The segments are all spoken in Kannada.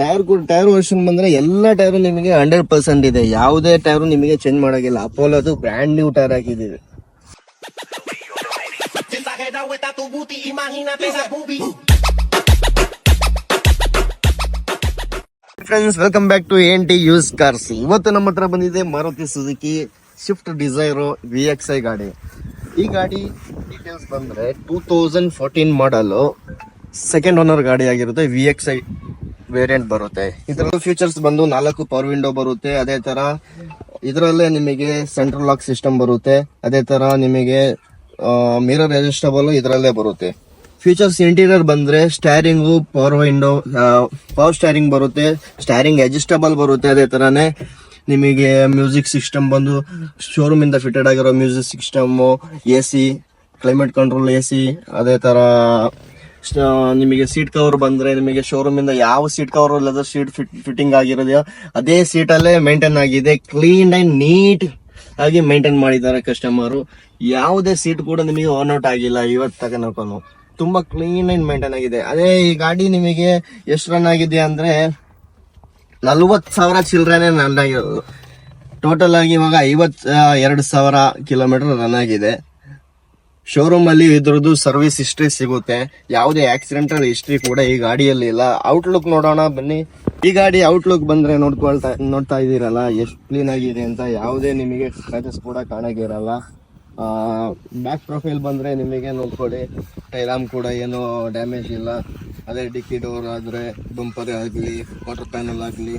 ಟೈರ್ ಕೂಡ ಟೈರ್ ವರ್ಷನ್ ಬಂದ್ರೆ ಎಲ್ಲ ಟೈರು ನಿಮಗೆ ಹಂಡ್ರೆಡ್ ಪರ್ಸೆಂಟ್ ಇದೆ. ಯಾವುದೇ ಟೈರು ನಿಮಗೆ ಚೇಂಜ್ ಮಾಡೋಕ್ಕಿಲ್ಲ. ಅಪೋಲೋದು ಬ್ರ್ಯಾಂಡ್ ನ್ಯೂ ಟೈರ್ ಹಾಕಿದ್ದೀವಿ. Friends welcome back to N T use cars ಇವತ್ತು ನಮ್ಮ ಹತ್ರ ಬಂದಿದೆ Maruti Suzuki Swift Dzire V X I ಗಾಡಿ. ಈ ಗಾಡಿ ಡೀಟೇಲ್ಸ್ ಬಂದ್ರೆ ಟೂ ತೌಸಂಡ್ ಫೋರ್ಟೀನ್ ಮಾಡಲು ಸೆಕೆಂಡ್ ಓನರ್ ಗಾಡಿ ಆಗಿರುತ್ತೆ ವಿ ಎಕ್ಸ್ ಐ ವೇರಿಯಂಟ್ ಬರುತ್ತೆ. ಇದರಲ್ಲೂ ಫೀಚರ್ಸ್ ಬಂದು ನಾಲ್ಕು ಪವರ್ ವಿಂಡೋ ಬರುತ್ತೆ. ಅದೇ ತರ ಇದರಲ್ಲೇ ನಿಮಗೆ ಸೆಂಟ್ರಲ್ ಲಾಕ್ ಸಿಸ್ಟಮ್ ಬರುತ್ತೆ. ಅದೇ ತರ ನಿಮಗೆ ಮಿರರ್ ಅಡ್ಜಸ್ಟಬಲ್ ಇದರಲ್ಲೇ ಬರುತ್ತೆ. ಫೀಚರ್ಸ್ ಇಂಟೀರಿಯರ್ ಬಂದ್ರೆ steering power window power steering ಬರುತ್ತೆ. ಸ್ಟ್ಯಾರಿಂಗ್ ಅಡ್ಜಸ್ಟಬಲ್ ಬರುತ್ತೆ ಅದೇ ತರಾನೇ. ನಿಮಗೆ ಮ್ಯೂಸಿಕ್ ಸಿಸ್ಟಮ್ ಬಂದು ಶೋರೂಮ್ ಇಂದ ಫಿಟೆಡ್ ಆಗಿರೋ music system A C climate control A C ಅದೇ ತರ ನಿಮಗೆ ಸೀಟ್ ಕವರ್ ಬಂದ್ರೆ ನಿಮಗೆ ಶೋರೂಮ್ ಇಂದ ಯಾವ seat cover leather seat fitting ಆಗಿರೋದೆಯೋ ಅದೇ ಸೀಟ್ ಅಲ್ಲೇ ಮೇಂಟೈನ್ ಆಗಿದೆ. ಕ್ಲೀನ್ ಅಂಡ್ ನೀಟ್ ಆಗಿ ಮೇಂಟೈನ್ ಮಾಡಿದ್ದಾರೆ ಕಸ್ಟಮರ್ ಯಾವುದೇ ಸೀಟ್ ಕೂಡ ನಿಮಗೆ ಓನ್ ಔಟ್ ಆಗಿಲ್ಲ ಇವತ್ತು ತಗೊಳಕೋನು ತುಂಬಾ ಕ್ಲೀನ್ ಅಂಡ್ ಮೇಂಟೈನ್ ಆಗಿದೆ. ಅದೇ ಈ ಗಾಡಿ ನಿಮಗೆ ಎಷ್ಟು ರನ್ ಆಗಿದೆ ಅಂದ್ರೆ ನಲ್ವತ್ ಸಾವಿರ ಚಿಲ್ಲರೆನೇ ರನ್ ಆಗಿರೋದು. ಟೋಟಲ್ ಆಗಿ ಇವಾಗ ಐವತ್ ಆ, ಎರಡು ಸಾವಿರ ಕಿಲೋಮೀಟರ್ ರನ್ ಆಗಿದೆ. ಶೋರೂಮ್ ಅಲ್ಲಿ ಇದ್ರದ್ದು ಸರ್ವಿಸ್ ಹಿಸ್ಟ್ರಿ ಸಿಗುತ್ತೆ. ಯಾವುದೇ ಆಕ್ಸಿಡೆಂಟಲ್ ಹಿಸ್ಟ್ರಿ ಕೂಡ ಈ ಗಾಡಿಯಲ್ಲಿ ಇಲ್ಲ. ಔಟ್ಲುಕ್ ನೋಡೋಣ, ಬನ್ನಿ. ಈ ಗಾಡಿ ಔಟ್ಲುಕ್ ಬಂದ್ರೆ ನೋಡ್ಕೊಳ್ತಾ, ನೋಡ್ತಾ ಇದೀರಲ್ಲ ಎಷ್ಟು ಕ್ಲೀನ್ ಆಗಿದೆ ಅಂತ ಯಾವುದೇ ನಿಮಗೆ ಸ್ಕ್ರಾಚಸ್ ಕೂಡ ಕಾಣಾಗಿರಲ್ಲ ಬ್ಯಾಕ್ ಪ್ರೊಫೈಲ್ ಬಂದ್ರೆ ನಿಮಗೆ ನೋಡ್ಕೊಳ್ಳಿ ಟೈಲಾಮ್ ಕೂಡ ಏನು ಡ್ಯಾಮೇಜ್ ಇಲ್ಲ. ಅದೇ ಡಿಕ್ಕಿ ಡೋರ್ ಆದ್ರೆ ಬಂಪರ್ ಆಗಲಿ ವಾಟರ್ ಪ್ಯಾನಲ್ ಆಗಲಿ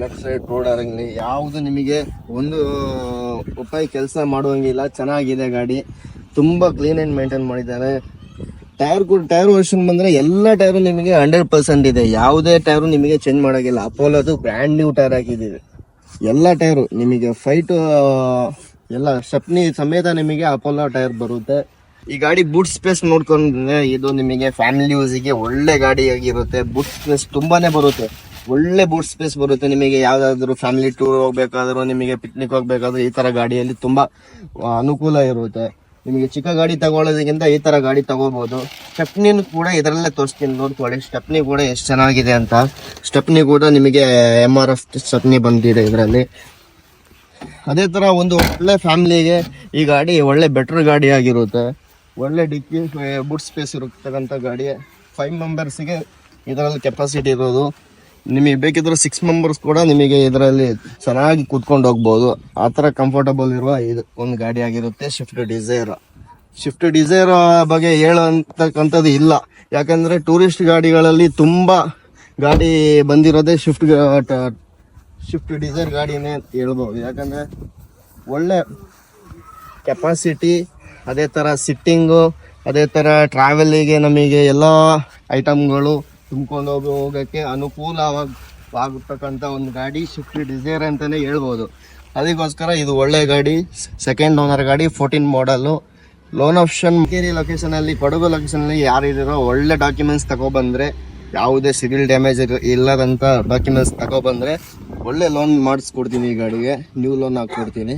ಲೆಫ್ಟ್ ಸೈಡ್ ರೋಡ್ ಆಗಲಿ, ಯಾವುದು ನಿಮಗೆ ಒಂದು ರೂಪಾಯಿ ಕೆಲಸ ಮಾಡುವಂಗಿಲ್ಲ. ಚೆನ್ನಾಗಿದೆ ಗಾಡಿ. ತುಂಬಾ ಕ್ಲೀನ್ ಅಂಡ್ ಮೇಂಟೈನ್ ಮಾಡಿದ್ದಾರೆ. ಟೈರ್ ಕೂಡ ಟೈರ್ ವರ್ಷನ್ ಬಂದರೆ ಎಲ್ಲ ಟೈರು ನಿಮಗೆ ಹಂಡ್ರೆಡ್ ಪರ್ಸೆಂಟ್ ಇದೆ. ಯಾವುದೇ ಟೈರು ನಿಮಗೆ ಚೇಂಜ್ ಮಾಡೋಕ್ಕಿಲ್ಲ. ಅಪೋಲೋದು ಬ್ರ್ಯಾಂಡ್ ನ್ಯೂ ಟೈರ್ ಹಾಕಿದ್ದೀವಿ. ಎಲ್ಲ ಟೈರು ನಿಮಗೆ ಫೈಟ್ ಎಲ್ಲ ಸಪ್ನಿ ಸಮೇತ ನಿಮಗೆ ಅಪೋಲೋ ಟೈರ್ ಬರುತ್ತೆ. ಈ ಗಾಡಿ ಬೂಟ್ ಸ್ಪೇಸ್ ನೋಡ್ಕೊಂಡ್ರೆ ಇದು ನಿಮಗೆ ಫ್ಯಾಮಿಲಿ ಯೂಸಿಗೆ ಒಳ್ಳೆ ಗಾಡಿ ಆಗಿರುತ್ತೆ. ಬೂಟ್ ಸ್ಪೇಸ್ ತುಂಬಾನೇ ಬರುತ್ತೆ. ಒಳ್ಳೆ ಬೂಟ್ ಸ್ಪೇಸ್ ಬರುತ್ತೆ. ನಿಮಗೆ ಯಾವುದಾದ್ರೂ ಫ್ಯಾಮಿಲಿ ಟೂರ್ ಹೋಗ್ಬೇಕಾದ್ರೂ, ನಿಮಗೆ ಪಿಕ್ನಿಕ್ ಹೋಗ್ಬೇಕಾದ್ರೂ ಈ ತರ ಗಾಡಿಯಲ್ಲಿ ತುಂಬಾ ಅನುಕೂಲ ಇರುತ್ತೆ. ನಿಮಗೆ ಚಿಕ್ಕ ಗಾಡಿ ತಗೊಳ್ಳೋದಕ್ಕಿಂತ ಈ ಥರ ಗಾಡಿ ತಗೋಬೋದು. ಸ್ಟೆಪ್ನಿನ ಕೂಡ ಇದರಲ್ಲೇ ತೋರಿಸ್ತೀನಿ, ನೋಡ್ಕೊಳ್ಳಿ. ಸ್ಟೆಪ್ನಿ ಕೂಡ ಎಷ್ಟು ಚೆನ್ನಾಗಿದೆ ಅಂತ. ಸ್ಟೆಪ್ನಿ ಕೂಡ ನಿಮಗೆ ಎಂ ಆರ್ ಎಫ್ ಸ್ಟೆಪ್ನಿ ಬಂದಿದೆ ಇದರಲ್ಲಿ. ಅದೇ ಥರ ಒಂದು ಒಳ್ಳೆ ಫ್ಯಾಮಿಲಿಗೆ ಈ ಗಾಡಿ ಒಳ್ಳೆ ಬೆಟ್ರ್ ಗಾಡಿ ಆಗಿರುತ್ತೆ. ಒಳ್ಳೆ ಡಿಕ್ಕಿ, ಬುಟ್ ಸ್ಪೇಸ್ ಇರತಕ್ಕಂಥ ಗಾಡಿ. ಫೈವ್ ಮೆಂಬರ್ಸಿಗೆ ಇದರಲ್ಲಿ ಕೆಪಾಸಿಟಿ ಇರೋದು. ನಿಮಗೆ ಬೇಕಿದ್ರೆ ಸಿಕ್ಸ್ ಮೆಂಬರ್ಸ್ ಕೂಡ ನಿಮಗೆ ಇದರಲ್ಲಿ ಚೆನ್ನಾಗಿ ಕೂತ್ಕೊಂಡು ಹೋಗ್ಬೋದು. ಆ ಥರ ಕಂಫರ್ಟಬಲ್ ಇರುವ ಇದು ಒಂದು ಗಾಡಿ ಆಗಿರುತ್ತೆ ಶಿಫ್ಟ್ ಡಿಸೈರ್ ಶಿಫ್ಟ್ ಡಿಸೈರ್ ಬಗ್ಗೆ ಹೇಳೋಂತಕ್ಕಂಥದ್ದು ಇಲ್ಲ. ಯಾಕಂದರೆ ಟೂರಿಸ್ಟ್ ಗಾಡಿಗಳಲ್ಲಿ ತುಂಬ ಗಾಡಿ ಬಂದಿರೋದೇ ಶಿಫ್ಟ್ ಶಿಫ್ಟ್ ಡಿಸೈರ್ ಗಾಡಿನೇ ಅಂತ ಹೇಳ್ಬೋದು. ಯಾಕಂದರೆ ಒಳ್ಳೆ ಕೆಪಾಸಿಟಿ ಅದೇ ಥರ ಸಿಟ್ಟಿಂಗು ಅದೇ ಥರ ಟ್ರಾವೆಲ್ಲಿಗೆ ನಮಗೆ ಎಲ್ಲ ಐಟಮ್ಗಳು ತುಂಬ್ಕೊಂಡು ಹೋಗಿ ಹೋಗೋಕ್ಕೆ ಅನುಕೂಲವಾಗತಕ್ಕಂಥ ಒಂದು ಗಾಡಿ ಸ್ವಿಫ್ಟ್ ಡಿಸೈರ್ ಅಂತಲೇ ಹೇಳ್ಬೋದು. ಅದಕ್ಕೋಸ್ಕರ ಇದು ಒಳ್ಳೆ ಗಾಡಿ ಸೆಕೆಂಡ್ ಓನರ್ ಗಾಡಿ ಫೋರ್ಟೀನ್ ಮಾಡಲು ಲೋನ್ ಆಪ್ಷನ್ ಮಕೇರಿ ಲೊಕೇಶನಲ್ಲಿ ಕೊಡಗು ಲೊಕೇಶನಲ್ಲಿ ಯಾರಿದ್ದೀರೋ ಒಳ್ಳೆ ಡಾಕ್ಯುಮೆಂಟ್ಸ್ ತಗೊಬಂದರೆ, ಯಾವುದೇ ಸಿವಿಲ್ ಡ್ಯಾಮೇಜ್ ಇಲ್ಲದಂಥ ಡಾಕ್ಯುಮೆಂಟ್ಸ್ ತಗೊಬಂದರೆ, ಒಳ್ಳೆ ಲೋನ್ ಮಾಡಿಸ್ಕೊಡ್ತೀನಿ ಈ ಗಾಡಿಗೆ. ನ್ಯೂ ಲೋನ್ ಹಾಕ್ಕೊಡ್ತೀನಿ.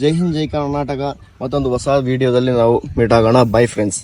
ಜೈ ಹಿಂದ್, ಜೈ ಕರ್ನಾಟಕ. ಮತ್ತೊಂದು ಹೊಸ ವಿಡಿಯೋದಲ್ಲಿ ನಾವು ಮೀಟ್ ಆಗೋಣ. By friends